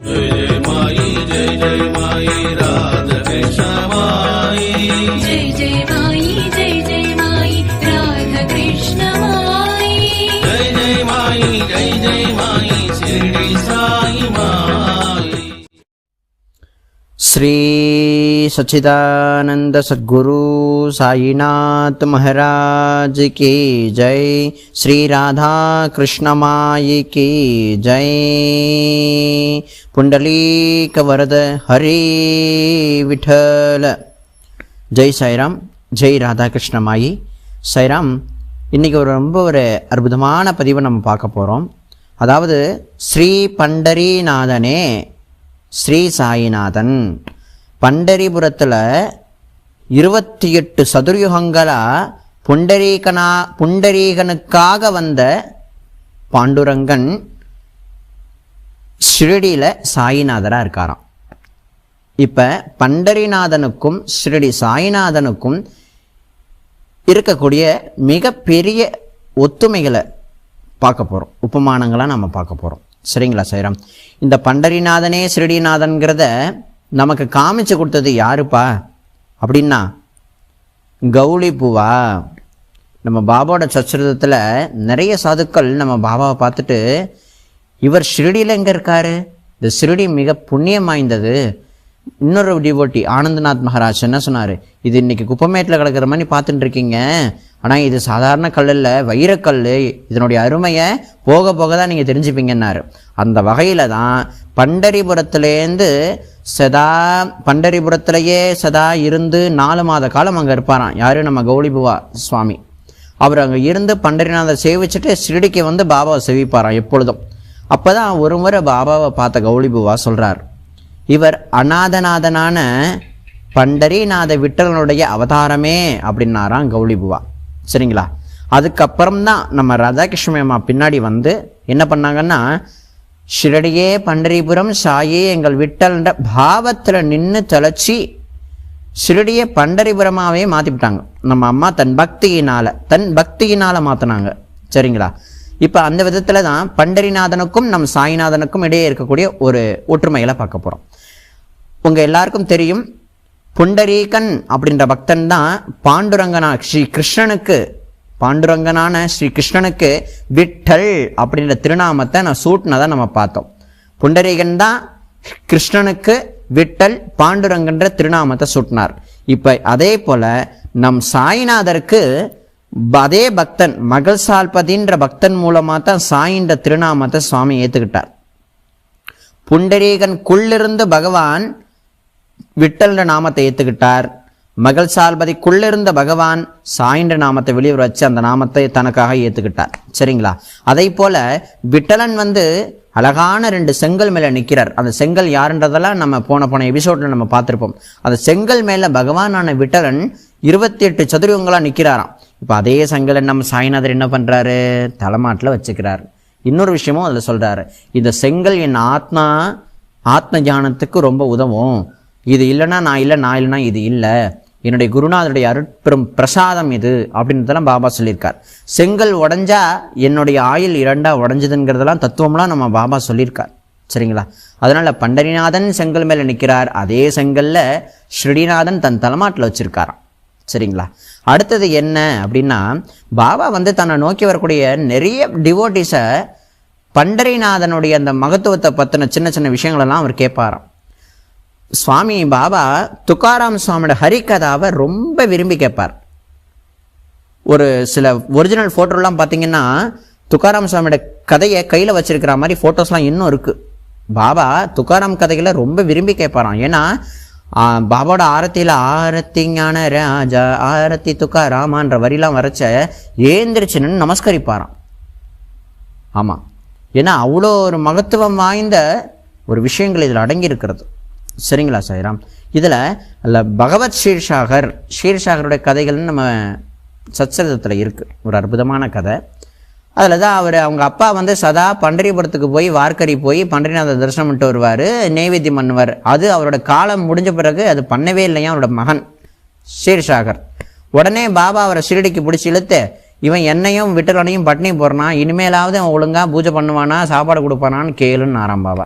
जय जय माई जय जय माई राधा कृष्ण माई। जय जय माई जय जय माई राधा कृष्ण माई। जय जय माई जय जय माई शिरडी साई माई। श्री சச்சிதானந்த સદગુરુ சாயிநாத் મહારાજ கே ஜெய் ஸ்ரீராதா கிருஷ்ணமாயி கே ஜெய் કી ஹரி પુંડલીક ஜெய் சைராம் ஜெய் ராதா கிருஷ்ணமாயி சைராம் இன்றைக்கி ஒரு ரொம்ப ஒரு அற்புதமான பதிவை நம்ம பார்க்க போகிறோம் அதாவது ஸ்ரீ பண்டரிநாதனே ஸ்ரீ சாயிநாதன் பண்டரிபுரத்தில் இருபத்தி எட்டு சதுர்யுகங்களாக புண்டரீகனா புண்டரீகனுக்காக வந்த பாண்டுரங்கன் ஷிரடியில் சாயிநாதராக இருக்காராம். இப்போ பண்டரிநாதனுக்கும் ஸ்ரீடி சாய்நாதனுக்கும் இருக்கக்கூடிய மிகப்பெரிய ஒத்துமைகளை பார்க்க போகிறோம் உபமானங்களாக நம்ம பார்க்க போகிறோம் சரிங்களா சைராம் இந்த பண்டரிநாதனே ஸ்ரீடிநாதன்கிறத நமக்கு காமிச்சு கொடுத்தது யாருப்பா? அப்படின்னா கௌளி பூவா. நம்ம பாபாவோட சச்சரிதத்தில் நிறைய சாதுக்கள் நம்ம பாபாவை பார்த்துட்டு இவர் ஷிரடியில் எங்கே இருக்காரு? இந்த ஷிரடி மிக புண்ணியம் வாய்ந்தது. இன்னொரு டிவோட்டி ஆனந்தநாத் மகாராஜ் என்ன சொன்னார்? இது இன்றைக்கி குப்பமேட்டில் கிடக்கிற மாதிரி பார்த்துட்டு இருக்கீங்க. ஆனால் இது சாதாரண கல் இல்லை வைரக்கல் இதனுடைய அருமையை போக போக தான் நீங்கள் தெரிஞ்சுப்பீங்கன்னாரு. அந்த வகையில் தான் பண்டரிபுரத்துலேருந்து சதா பண்டரிபுரத்திலேயே சதா இருந்து நாலு மாத காலம் அங்கே இருப்பாராம். யார்? நம்ம கௌளிபுவா சுவாமி. அவர் அங்கே இருந்து பண்டரிநாதர் சேவிச்சுட்டு ஷிரடிக்கு வந்து பாபாவை செவிப்பாராம் எப்பொழுதும். அப்போ தான் ஒரு முறை பாபாவை பார்த்த கௌளிபுவா சொல்கிறார் இவர் அநாதநாதனான பண்டரிநாத விட்டலனுடைய அவதாரமே அப்படின்னாராம் கௌளிபுவா சரிங்களா? அதுக்கப்புறம் தான் நம்ம ராதாகிருஷ்ண அம்மா பின்னாடி வந்து என்ன பண்ணாங்கன்னா ஷிரடியே பண்டரிபுரம் சாயே எங்கள் விட்டல்ன்ற பாவத்தில் நின்று தொலைச்சி ஷிரடியை பண்டரிபுரமாகவே மாற்றிவிட்டாங்க நம்ம அம்மா தன் பக்தியினால் தன் பக்தியினால் மாற்றினாங்க சரிங்களா? இப்போ அந்த விதத்தில் தான் பண்டரிநாதனுக்கும் நம் சாய்நாதனுக்கும் இடையே இருக்கக்கூடிய ஒரு ஒற்றுமைகளை பார்க்க போகிறோம் உங்கள் எல்லாருக்கும் தெரியும் புண்டரீகன் அப்படின்ற பக்தன் தான் பாண்டுரங்கனா ஸ்ரீ கிருஷ்ணனுக்கு பாண்டுரங்கனான ஸ்ரீ கிருஷ்ணனுக்கு விட்டல் அப்படின்ற திருநாமத்தை நான் சூட்டினதை நம்ம பார்த்தோம். புண்டரீகன் தான் கிருஷ்ணனுக்கு விட்டல் பாண்டுரங்கன்ற திருநாமத்தை சூட்டினார். இப்போ அதே போல் நம் சாய்நாதருக்கு ப- அதே பக்தன் மகள் சால்பதின்ற பக்தன் மூலமாக தான் சாயின்ற திருநாமத்தை சுவாமி ஏற்றுக்கிட்டார் புண்டரீகனுக்குள்ளிருந்து பகவான் விட்டல்ன்ற நாமத்தை ஏற்றுக்கிட்டார் மகள் சால்பதிக்குள்ளிருந்த பகவான் சாயின்ற நாமத்தை வெளியே வச்சு அந்த நாமத்தை தனக்காக ஏற்றுக்கிட்டார் சரிங்களா? அதே போல விட்டலன் வந்து அழகான ரெண்டு செங்கல் மேலே நிற்கிறார் அந்த செங்கல் யாருன்றதெல்லாம் நம்ம போன போன எபிசோடில் நம்ம பார்த்துருப்போம். அந்த செங்கல் மேலே பகவானான விட்டலன் இருபத்தி எட்டு சதுரங்களாக நிற்கிறாராம் இப்போ அதே செங்கலை நம்ம சாய்நாதர் என்ன பண்ணுறாரு தலைமாட்டில் வச்சுக்கிறார். இன்னொரு விஷயமும் அதில் சொல்கிறாரு இந்த செங்கல் என் ஆத்மா ஆத்ம ஞானத்துக்கு ரொம்ப உதவும். இது இல்லைன்னா நான் இல்லை நான் இல்லைன்னா இது இல்லை. என்னுடைய குருநாதருடைய அருட்பெரும் பிரசாதம் இது அப்படின்றதெல்லாம் பாபா சொல்லியிருக்கார். செங்கல் உடஞ்சா என்னுடைய ஆயுள் இரண்டாக உடஞ்சதுங்கிறதெல்லாம் தத்துவம்லாம் நம்ம பாபா சொல்லியிருக்கார். சரிங்களா? அதனால் பண்டரிநாதன் செங்கல் மேலே நிற்கிறார் அதே செங்கல்ல ஸ்ரீநாதன் தன் தலைமாட்டில் வச்சுருக்காராம். சரிங்களா? அடுத்தது என்ன அப்படின்னா பாபா வந்து தன்னை நோக்கி வரக்கூடிய நிறைய டிவோட்டிஸை பண்டரிநாதனுடைய அந்த மகத்துவத்தை பற்றின சின்ன சின்ன விஷயங்களெல்லாம் அவர் கேட்பாராம். சுவாமி பாபா துக்காராம் சுவாமியோட ஹரிகதாவை ரொம்ப விரும்பி கேட்பார். ஒரு சில ஒரிஜினல் ஃபோட்டோலாம் பார்த்தீங்கன்னா துக்காராம் சுவாமியோட கதையை கையில் வச்சிருக்கிற மாதிரி ஃபோட்டோஸ்லாம் இன்னும் இருக்குது பாபா துக்காராம் கதைகளை ரொம்ப விரும்பி கேட்பாராம். ஏன்னா பாபாவோட ஆரத்தியில் ஆரத்தி ஞான ராஜா ஆரத்தி துக்காராமான்ற வரிலாம் வரைச்ச ஏந்திரிச்சுன்னு நமஸ்கரிப்பாராம். ஆமாம் ஏன்னா அவ்வளோ ஒரு மகத்துவம் வாய்ந்த ஒரு விஷயங்கள் இதில் அடங்கி இருக்கிறது சரிங்களா சாய்ராம்? இதில் அல்ல பகவத் ஷீர்ஷாகர் ஷீர்ஷாகருடைய கதைகள்னு நம்ம சச்சரிதத்தில் இருக்குது ஒரு அற்புதமான கதை. அதில் தான் அவர் அவங்க அப்பா வந்து சதா பண்டரிபுரத்துக்கு போய் வார்க்கறி போய் பண்டரிநாதர் தரிசனம் பண்ணிட்டு வருவார் நெய்வேத்தியம் பண்ணுவார். அது அவரோட காலம் முடிஞ்ச பிறகு அது பண்ணவே இல்லையா அவரோட மகன் ஷீர்ஷாகர். உடனே பாபா அவரை ஷிரடிக்கு பிடிச்சி இழுத்து இவன் என்னையும் விட்டலனையும் பட்னி போடுறான். இனிமேலாவது அவன் ஒழுங்காக பூஜை பண்ணுவானா சாப்பாடு கொடுப்பானான்னு கேளுன்னு ஆறாம் பாபா.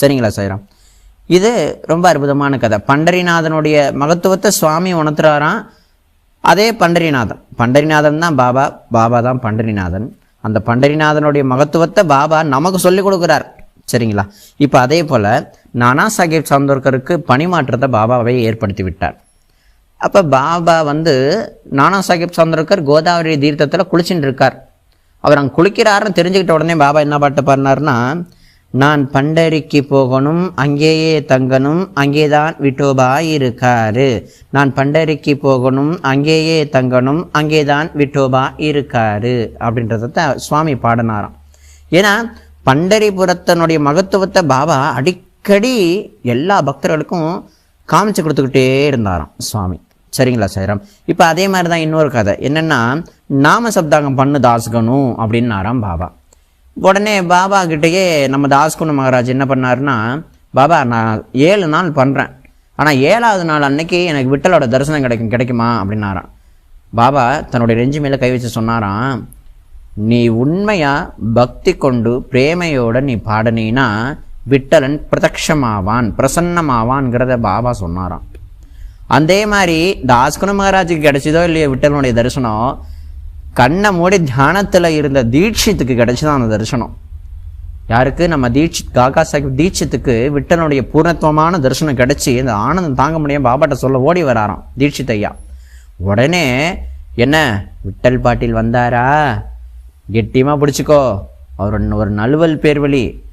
சரிங்களா சாய்ராம்? இது ரொம்ப அற்புதமான கதை. பண்டரிநாதனுடைய மகத்துவத்தை சுவாமி உணர்த்துறாராம். அதே பண்டரிநாதன். பண்டரிநாதன் தான் பாபா. பாபா தான் பண்டரிநாதன். அந்த பண்டரிநாதனுடைய மகத்துவத்தை பாபா நமக்கு சொல்லிக் கொடுக்குறார். சரிங்களா? இப்போ அதே போல் நானா சாஹேப் சாந்தோர்கருக்கு பணிமாற்றத்தை பாபாவை ஏற்படுத்தி விட்டார். அப்போ பாபா வந்து நானா சாஹேப் சாந்தோர்கர் கோதாவரி தீர்த்தத்தில் குளிச்சுட்டு இருக்கார். அவர் அங்கே குளிக்கிறாருன்னு தெரிஞ்சுக்கிட்ட உடனே பாபா என்ன பாட்டு பாடினார்னா நான் பண்டரிக்கு போகணும் அங்கேயே தங்கணும் அங்கேதான் விட்டோபா இருக்காரு. நான் பண்டரிக்கு போகணும் அங்கேயே தங்கணும் அங்கேதான் விட்டோபா இருக்காரு அப்படின்றத சுவாமி பாடினாராம். ஏன்னா பண்டரிபுரத்தனுடைய மகத்துவத்தை பாபா அடிக்கடி எல்லா பக்தர்களுக்கும் காமிச்சு கொடுத்துக்கிட்டே இருந்தாராம் சுவாமி. சரிங்களா சைராம் இப்போ அதே மாதிரி தான் இன்னொரு கதை. என்னென்னா நாம சப்தாங்கம் பண்ணு தாசுகணும் அப்படின்னாராம் பாபா. உடனே பாபா கிட்டேயே நம்ம தாஸ்குண மகாராஜ் என்ன பண்ணாருன்னா பாபா நான் ஏழு நாள் பண்ணுறேன் ஆனால் ஏழாவது நாள் அன்னைக்கு எனக்கு விட்டலோட தரிசனம் கிடைக்கும் கிடைக்குமா? அப்படின்னாராம். பாபா தன்னுடைய நெஞ்சு மேலே கை வச்சு சொன்னாராம் நீ உண்மையாக பக்தி கொண்டு பிரேமையோடு நீ பாடினீன்னா விட்டலன் பிரதட்சமாவான் பிரசன்னமாவான்ங்கிறத பாபா சொன்னாராம். அதே மாதிரி தாஸ்குண மகாராஜுக்கு கிடைச்சதோ இல்லையோ விட்டலனுடைய தரிசனம் கண்ணை மூடி தியானத்தில் இருந்த தீட்சித்துக்கு கிடைச்சிதான் அந்த தரிசனம். யாருக்கு? நம்ம தீட்சித் காக்கா சாஹிப் தீட்சித்துக்கு விட்டனுடைய பூர்ணத்துவமான தரிசனம் கிடைச்சி இந்த ஆனந்தம் தாங்க முடியாமல் பாபாட்ட சொல்ல ஓடி வராராம் தீட்சித் ஐயா. உடனே என்ன? விட்டல் பாட்டில் வந்தாரா? கெட்டியமாக பிடிச்சிக்கோ. அவர் ஒரு நழுவல் பேர் வழி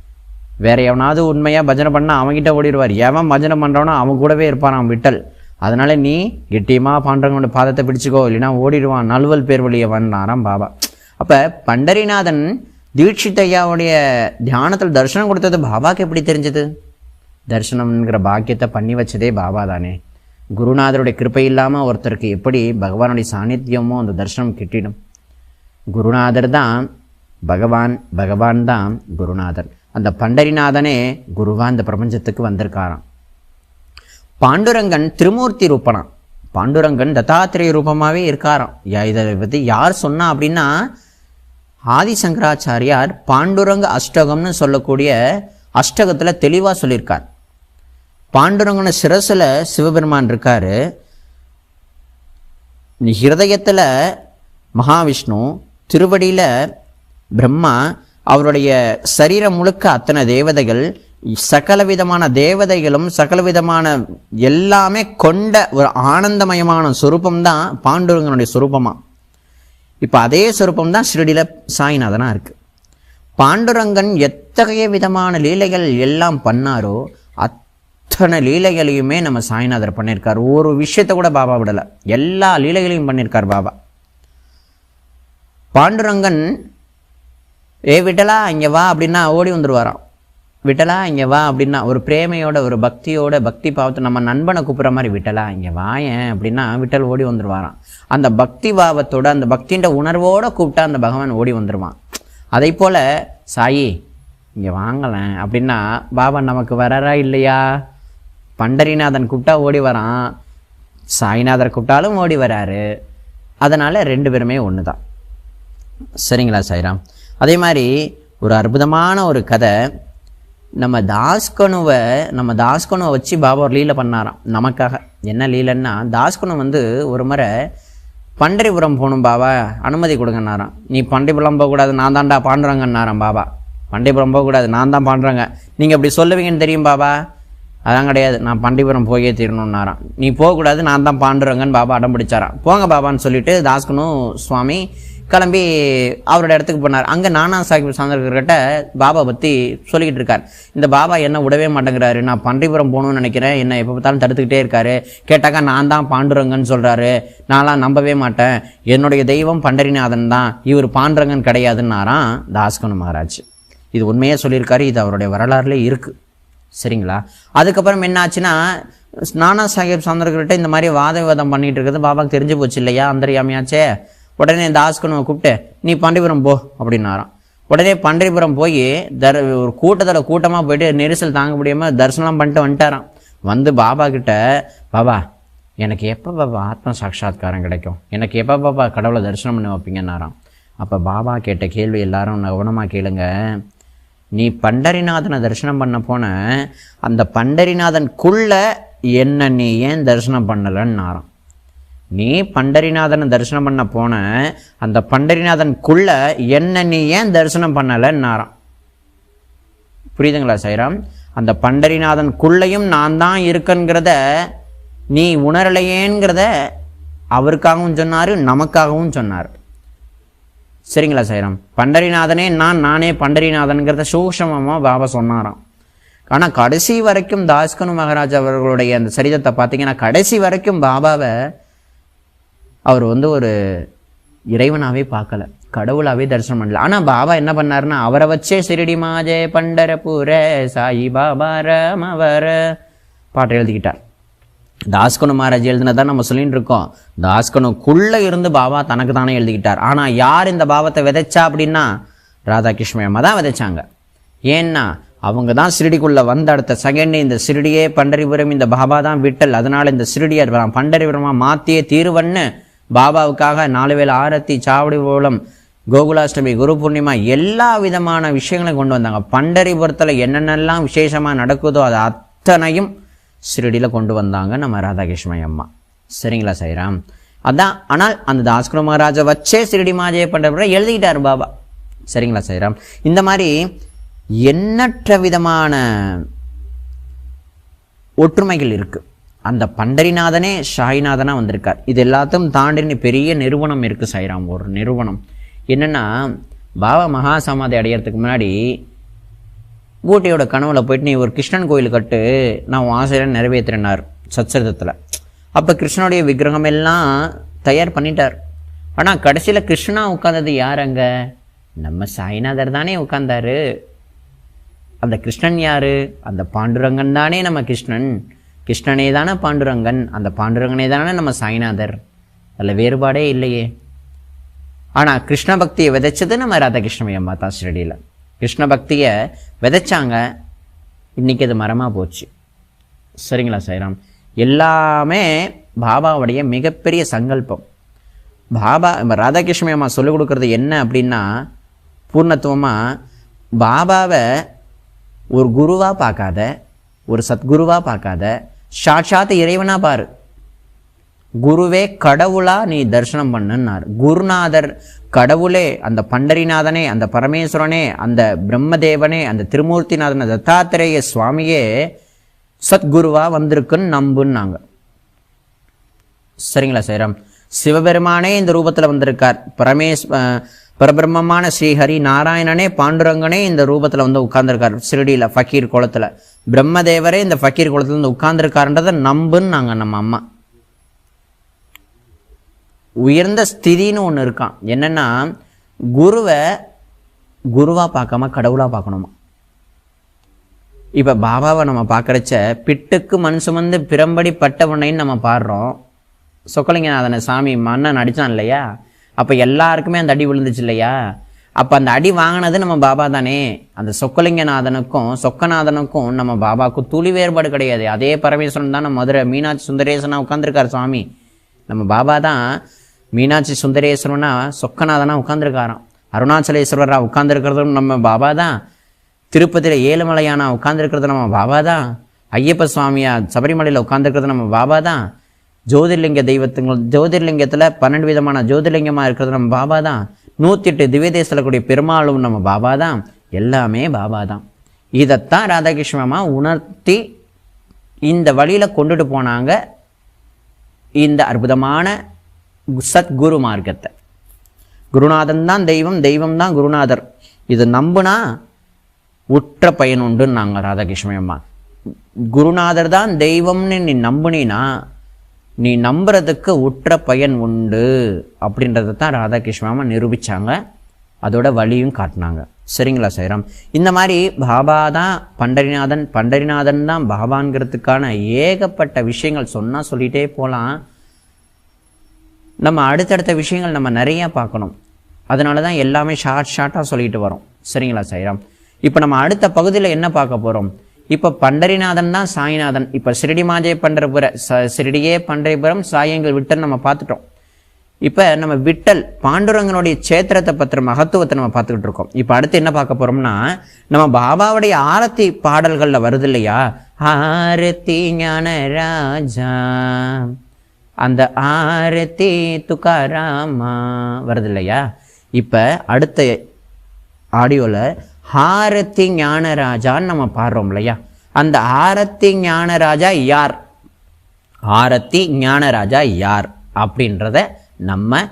வேற எவனாவது உண்மையாக பஜனை பண்ணால் அவங்ககிட்ட ஓடிடுவார். எவன் பஜனை பண்ணுறவனோ அவன் கூடவே இருப்பான் விட்டல். அதனால் நீ கெட்டியமாக பாண்டவங்களோட பாதத்தை பிடிச்சிக்கோ இல்லைன்னா ஓடிடுவான். நழுவல் பேர் வழியை வந்தாராம் பாபா. அப்போ பண்டரிநாதன் தீட்சித் ஐயாவுடைய தியானத்தில் தரிசனம் கொடுத்தது பாபாவுக்கு எப்படி தெரிஞ்சது? தரிசனம்ங்கிற பாக்கியத்தை பண்ணி வச்சதே பாபா தானே. குருநாதருடைய கிருப்பை இல்லாமல் ஒருத்தருக்கு எப்படி பகவானுடைய சாநித்தியமோ அந்த தரிசனம் கிட்டிடும். குருநாதர் தான் பகவான் பகவான் தான் குருநாதர். அந்த பண்டரிநாதனே குருவா இந்த பிரபஞ்சத்துக்கு வந்திருக்காராம். பாண்டுரங்கன் திருமூர்த்தி ரூபனா. பாண்டுரங்கன் தத்தாத்திரேய ரூபமாகவே இருக்காராம். யா- இதை பற்றி யார் சொன்னா அப்படின்னா ஆதிசங்கராச்சாரியார் பாண்டுரங்க அஷ்டகம்னு சொல்லக்கூடிய அஷ்டகத்தில் தெளிவாக சொல்லியிருக்கார். பாண்டுரங்கன சிரசில் சிவபெருமான் இருக்கார். ஹிருதயத்தில் மகாவிஷ்ணு திருவடியில் பிரம்மா அவருடைய சரீரம் முழுக்க அத்தனை தேவதைகள் சகல விதமான தேவதைகளும் சகல விதமான எல்லாமே கொண்ட ஒரு ஆனந்தமயமான சொரூபம் தான் பாண்டுரங்கனுடைய சுரூபமாக இப்போ அதே சுரூபம் தான் ஷிரடியில் சாய்நாதனாக இருக்குது பாண்டுரங்கன் எத்தகைய விதமான லீலைகள் எல்லாம் பண்ணாரோ அத்தனை லீலைகளையுமே நம்ம சாய்நாதர் பண்ணியிருக்கார் ஒரு விஷயத்தை கூட பாபா விடலை. எல்லா லீலைகளையும் பண்ணியிருக்கார் பாபா. பாண்டுரங்கன் ஏ விட்டலா இங்கே வா அப்படின்னா ஓடி வந்துடுவாராம் விட்டலா இங்கே வா அப்படின்னா ஒரு பிரேமையோட ஒரு பக்தியோட பக்தி பாவத்தை நம்ம நண்பனை கூப்பிட்ற மாதிரி விட்டலா இங்கே வாயன் அப்படின்னா விட்டல் ஓடி வந்துடுவாராம் அந்த பக்தி பாவத்தோட அந்த பக்தின்ற உணர்வோடு கூப்பிட்டா அந்த பகவான் ஓடி வந்துடுவான் அதே போல் சாயி இங்கே வாங்கலேன் அப்படின்னா பாபா நமக்கு வராரா இல்லையா? பண்டரிநாதன் கூப்பிட்டா ஓடி வரான். சாய்நாதர் கூப்பிட்டாலும் ஓடி வராரு. அதனால் ரெண்டு பேருமே ஒன்று தான் சரிங்களா சாய்ராம்? அதே மாதிரி ஒரு அற்புதமான ஒரு கதை நம்ம தாஸ்கனுவை நம்ம தாஸ்கனுவை வச்சு பாபா ஒரு லீலை பண்ணாராம். நமக்காக. என்ன லீலைன்னா தாஸ்கனு வந்து ஒரு முறை பண்டரிபுரம் போகணும் பாபா அனுமதி கொடுங்கன்னாராம். நீ பண்டிபுரம் போகக்கூடாது நான் தான்டா பாண்டுறங்கன்னாராம் பாபா. பண்டிபுரம் போகக்கூடாது நான் தான் பாண்டுறங்க. நீங்கள் அப்படி சொல்லுவீங்கன்னு தெரியும் பாபா? அதான் கிடையாது. நான் பண்டிபுரம் போயே தீரணுன்னாராம் நீ போகக்கூடாது நான் தான் பாண்டுறங்கன்னு பாபா அடம் பிடிச்சாராம். போங்க பாபான்னு சொல்லிட்டு தாஸ்கனும் சுவாமி கிளம்பி அவரோட இடத்துக்கு போனார். அங்கே நானா சாஹிப் சாந்தர்கிட்ட பாபா பற்றி சொல்லிக்கிட்டு இருக்கார். இந்த பாபா என்ன விடவே மாட்டேங்கிறாரு. நான் பண்டிபுரம் போகணும்னு நினைக்கிறேன். என்ன எப்போ பார்த்தாலும் தடுத்துக்கிட்டே இருக்காரு. கேட்டாக்கா நான் தான் பாண்டுரங்கன்னு சொல்கிறாரு நான்லாம் நம்பவே மாட்டேன். என்னுடைய தெய்வம் பண்டரிநாதன் தான். இவர் பாண்டுரங்கன் கிடையாதுன்னாராம் தாஸ்கனு மகாராஜ். இது உண்மையாக சொல்லியிருக்காரு. இது அவருடைய வரலாறுலேயே இருக்குது சரிங்களா? அதுக்கப்புறம் என்ன ஆச்சுன்னா நானா சாஹேப் சாந்தர்கிட்ட இந்த மாதிரி வாத விவாதம் பண்ணிகிட்டு இருக்கிறது பாபாவுக்கு தெரிஞ்சு போச்சு இல்லையா? அந்தரியாமையாச்சே. உடனே தாஸ்கனுவை கூப்பிட்டு நீ பண்டிபுரம் போ அப்படின்னாராம். உடனே பண்டிபுரம் போய் தர் ஒரு கூட்டத்தில் கூட்டமாக போயிட்டு நெரிசல் தாங்க முடியாமல் தரிசனம் பண்ணிட்டு வந்துட்டாராம். வந்து பாபா கிட்ட பாபா எனக்கு எப்போ பாபா ஆத்ம சாட்சா்காரம் கிடைக்கும்? எனக்கு எப்போ பாபா கடவுளை தரிசனம் பண்ணி வைப்பீங்கன்னாராம். அப்போ பாபா கேட்ட கேள்வி எல்லாரும் கவனமாக கேளுங்க. நீ பண்டரிநாதனை தரிசனம் பண்ண போன அந்த பண்டரிநாதனுக்குள்ள என்ன நீ ஏன் தரிசனம் பண்ணலன்னாராம். நீ பண்டரிநாதனை தரிசனம் பண்ண போன அந்த பண்டரிநாதனுக்குள்ள என்ன நீ ஏன் தரிசனம் பண்ணலைன்னாராம். புரியுதுங்களா சைராம்? அந்த பண்டரிநாதனுக்குள்ளேயும் நான் தான் இருக்கேங்கிறத நீ உணரலையேங்கிறத அவருக்காகவும் சொன்னார் நமக்காகவும் சொன்னார். சரிங்களா சைராம்? பண்டரிநாதனே நான் நானே பண்டரிநாதன்கிறத சூக்ஷமமாக பாபா சொன்னாராம். ஆனால் கடைசி வரைக்கும் தாஸ்கனு மகாராஜ் அவர்களுடைய அந்த சரிதத்தை பார்த்தீங்கன்னா கடைசி வரைக்கும் பாபாவை அவர் வந்து ஒரு இறைவனாகவே பார்க்கல. கடவுளாகவே தரிசனம் பண்ணல. ஆனால் பாபா என்ன பண்ணாருன்னா அவரை வச்சே சிறிடி மாஜே பண்டரபுர சாயி பாபா ரமவர பாட்டு எழுதிக்கிட்டார். தாஸ்கனு மகாராஜ் எழுதினதான் நம்ம சொல்லிட்டு இருக்கோம். தாஸ்கனுக்குள்ளே இருந்து பாபா தனக்கு தானே எழுதிக்கிட்டார். ஆனால் யார் இந்த பாவத்தை விதைச்சா அப்படின்னா ராதாகிருஷ்ண அம்மா தான் விதைச்சாங்க. ஏன்னா அவங்க தான் சிறுடிக்குள்ளே வந்த அடுத்த செகண்ட் இந்த சிறுடியே பண்டரிபுரம் இந்த பாபா தான் விட்டல். அதனால் இந்த சிறுடியை பண்டரிபுரமாக மாற்றியே தீர்வன்னு பாபாவுக்காக நாலு ஆரத்தி சாவடி மூலம் கோகுலாஷ்டமி குரு பூர்ணிமா எல்லா விதமான விஷயங்களையும் கொண்டு வந்தாங்க. பண்டரிபுரத்தில் என்னென்னலாம் விசேஷமாக நடக்குதோ அது அத்தனையும் சிறுடியில் கொண்டு வந்தாங்க நம்ம ராதாகிருஷ்ணமய அம்மா. சரிங்களா சைராம் அதான் ஆனால் அந்த தாஸ்குரு மகாராஜா வச்சே சிறுடி மாஜே பண்ற எழுதிக்கிட்டார் பாபா. சரிங்களா சைராம் இந்த மாதிரி எண்ணற்ற விதமான ஒற்றுமைகள் இருக்குது அந்த பண்டரிநாதனே சாய்நாதனாக வந்திருக்கார். இது எல்லாத்தையும் தாண்டின பெரிய நிறுவனம் இருக்குது சாய்ராம் ஒரு நிறுவனம். என்னென்னா பாபா மகா சமாதி அடையறதுக்கு முன்னாடி ஊட்டியோட கனவுல போயிட்டு நீ ஒரு கிருஷ்ணன் கோயில் கட்டு நான் உன் நிறைவேற்றினார் சச்சரிதத்தில். அப்போ கிருஷ்ணனுடைய விக்கிரகம் எல்லாம் தயார் பண்ணிட்டார். ஆனால் கடைசியில் கிருஷ்ணா உட்காந்தது யார் அங்கே? நம்ம சாய்நாதர் தானே உட்கார்ந்தாரு. அந்த கிருஷ்ணன் யார்? அந்த பாண்டுரங்கன் தானே நம்ம கிருஷ்ணன். கிருஷ்ணனே தானே பாண்டுரங்கன்? அந்த பாண்டுரங்கனே தானே நம்ம சாய்நாதர்? அதில் வேறுபாடே இல்லையே. ஆனால் கிருஷ்ண பக்தியை விதைச்சது நம்ம ராதாகிருஷ்ண அம்மா தான் ஸ்டடியில் கிருஷ்ண பக்தியை விதைச்சாங்க இன்றைக்கி அது மரமாக போச்சு. சரிங்களா சைராம் எல்லாமே பாபாவுடைய மிகப்பெரிய சங்கல்பம். பாபா நம்ம ராதாகிருஷ்ண அம்மா சொல்லிக் கொடுக்குறது என்ன அப்படின்னா பூர்ணத்துவமாக பாபாவை ஒரு குருவாக பார்க்காத ஒரு சத்குருவாக பார்க்காத சாட்சாத் இறைவனா பாரு. குருவே கடவுளா நீ தரிசனம் பண்ணுன்னார். குருநாதர் கடவுளே அந்த பண்டரிநாதனே அந்த பரமேஸ்வரனே அந்த பிரம்மதேவனே அந்த திருமூர்த்திநாதன் தத்தாத்திரேய சுவாமியே சத்குருவா வந்திருக்குன்னு நம்புன்னாங்க. சரிங்களா சைராம்? சிவபெருமானே இந்த ரூபத்தில் வந்திருக்கார். பரமேஸ் அஹ், ஸ்ரீஹரி நாராயணனே பாண்டுரங்கனே இந்த ரூபத்தில் வந்து உட்கார்ந்துருக்கார். சிறுடியில் ஃபக்கீர் குளத்தில் பிரம்மதேவரே இந்த ஃபக்கீர் குளத்தில் வந்து உட்கார்ந்துருக்காருன்றதை நாங்கள் நம்ம அம்மா. உயர்ந்த ஸ்திதின்னு ஒன்று இருக்கான் என்னென்னா குருவை குருவாக பார்க்காம கடவுளாக பார்க்கணுமா? இப்போ பாபாவை நம்ம பார்க்குறச்ச பிட்டுக்கு மண் சுமந்து பிறம்படி பட்டவனைன்னு நம்ம பாடுறோம். சொக்கலிங்கநாதனை சாமி மன்னன் அடித்தான் இல்லையா? அப்போ எல்லாருக்குமே அந்த அடி விழுந்துச்சு இல்லையா? அப்போ அந்த அடி வாங்கினது நம்ம பாபா தானே. அந்த சொக்கலிங்கநாதனுக்கும் சொக்கநாதனுக்கும் நம்ம பாபாவுக்கும் துளி வேறுபாடு கிடையாது. அதே பரமேஸ்வரன் தான் நம்ம மதுரை மீனாட்சி சுந்தரேசனாக உட்காந்துருக்கார் சுவாமி. நம்ம பாபா தான் மீனாட்சி சுந்தரேஸ்வரனா சொக்கநாதனா உட்காந்துருக்காராம் அருணாச்சலேஸ்வரராக உட்காந்துருக்கிறதும் நம்ம பாபா தான். திருப்பதியில் ஏழுமலையானா உட்காந்துருக்கிறது நம்ம பாபா தான். ஐயப்ப சுவாமியா சபரிமலையில் உட்காந்துருக்கிறது நம்ம பாபா தான். ஜோதிர்லிங்க தெய்வத்துங்கள் ஜோதிர்லிங்கத்தில் பன்னெண்டு விதமான ஜோதிர்லிங்கமாக இருக்கிறது நம்ம பாபா தான் நூற்றி எட்டு திவ்ய கூடிய பெருமாளும் நம்ம பாபா தான் எல்லாமே பாபா தான் இதைத்தான் ராதாகிருஷ்ணமா உணர்த்தி இந்த வழியில் கொண்டுட்டு போனாங்க இந்த அற்புதமான சத்குரு மார்க்கத்தை. குருநாதன் தான் தெய்வம் தெய்வம் தான் குருநாதர். இது நம்புனா உற்ற பயன் உண்டுன்னு நாங்கள் ராதாகிருஷ்ண அம்மா குருநாதர் தான் தெய்வம்னு நீ நம்புனீனா நீ நம்புறதுக்கு உற்ற பயன் உண்டு அப்படின்றத தான் ராதாகிருஷ்ண நிரூபித்தாங்க நிரூபிச்சாங்க. அதோட வழியும் காட்டினாங்க. சரிங்களா சைராம்? இந்த மாதிரி பாபா தான் பண்டரிநாதன் பண்டரிநாதன் தான் பாபாங்கிறதுக்கான ஏகப்பட்ட விஷயங்கள் சொன்னால் சொல்லிகிட்டே போகலாம் நம்ம அடுத்தடுத்த விஷயங்கள் நம்ம நிறைய பார்க்கணும். அதனால தான் எல்லாமே ஷார்ட் ஷார்ட்டாக சொல்லிட்டு வரோம். சரிங்களா சைராம்? இப்போ நம்ம அடுத்த பகுதியில் என்ன பார்க்க போகிறோம் இப்போ பண்டரிநாதன் தான் சாய்நாதன். இப்போ சிறிடி மாஜே பண்டரபுர ச பண்டரிபுரம் சாயங்கள் விட்டல் நம்ம பார்த்துட்டோம். இப்போ நம்ம விட்டல் பாண்டுரங்கனுடைய சேத்திரத்தை பற்றின மகத்துவத்தை நம்ம பார்த்துக்கிட்டு இருக்கோம். இப்போ அடுத்து என்ன பார்க்க போகிறோம்னா நம்ம பாபாவுடைய ஆரத்தி பாடல்களில் வருது இல்லையா? ஆரத்தி ஞான ராஜா அந்த ஆரத்தி துக்காராமா வருது இல்லையா? இப்போ அடுத்த ஆடியோவில் ஆரத்தி ஞானராஜான்னு நம்ம பாடுறோம் இல்லையா? அந்த ஆரத்தி ஞானராஜா யார்? ஆரத்தி ஞானராஜா யார்? அப்படின்றத நம்ம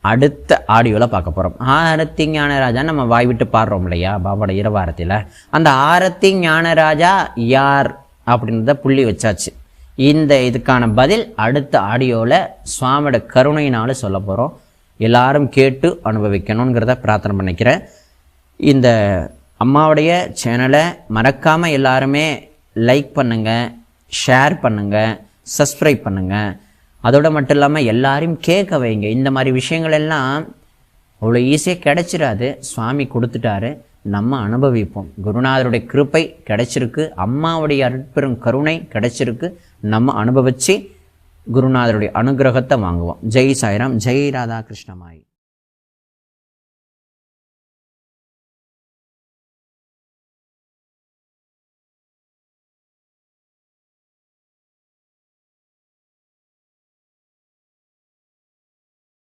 அடுத்த ஆடியோவில் பார்க்க போகிறோம் ஆரத்தி ஞானராஜா நம்ம வாய் விட்டு பாடுறோம் இல்லையா? பாபாவோட இரவாரத்தில். அந்த ஆரத்தி ஞானராஜா யார்? அப்படின்றத புள்ளி வச்சாச்சு. இந்த இதுக்கான பதில் அடுத்த ஆடியோவில் சுவாமியோட கருணையினால சொல்ல போகிறோம் எல்லாரும் கேட்டு அனுபவிக்கணுங்கிறத பிரார்த்தனை பண்ணிக்கிறேன். இந்த அம்மாவுடைய சேனலை மறக்காமல் எல்லாருமே லைக் பண்ணுங்கள் ஷேர் பண்ணுங்கள் சப்ஸ்கிரைப் பண்ணுங்கள் அதோட மட்டும் இல்லாமல் எல்லாரையும் கேட்க வைங்க. இந்த மாதிரி விஷயங்கள் எல்லாம் அவ்வளோ ஈஸியாக கிடைச்சிடாது. சுவாமி கொடுத்துட்டாரு. நம்ம அனுபவிப்போம். குருநாதருடைய கிருப்பை கிடைச்சிருக்கு. அம்மாவுடைய அற்பெரும் கருணை கிடைச்சிருக்கு. நம்ம அனுபவித்து குருநாதருடைய அனுகிரகத்தை வாங்குவோம். ஜெய் சாய்ராம். ஜெய் ராதா கிருஷ்ணமாயி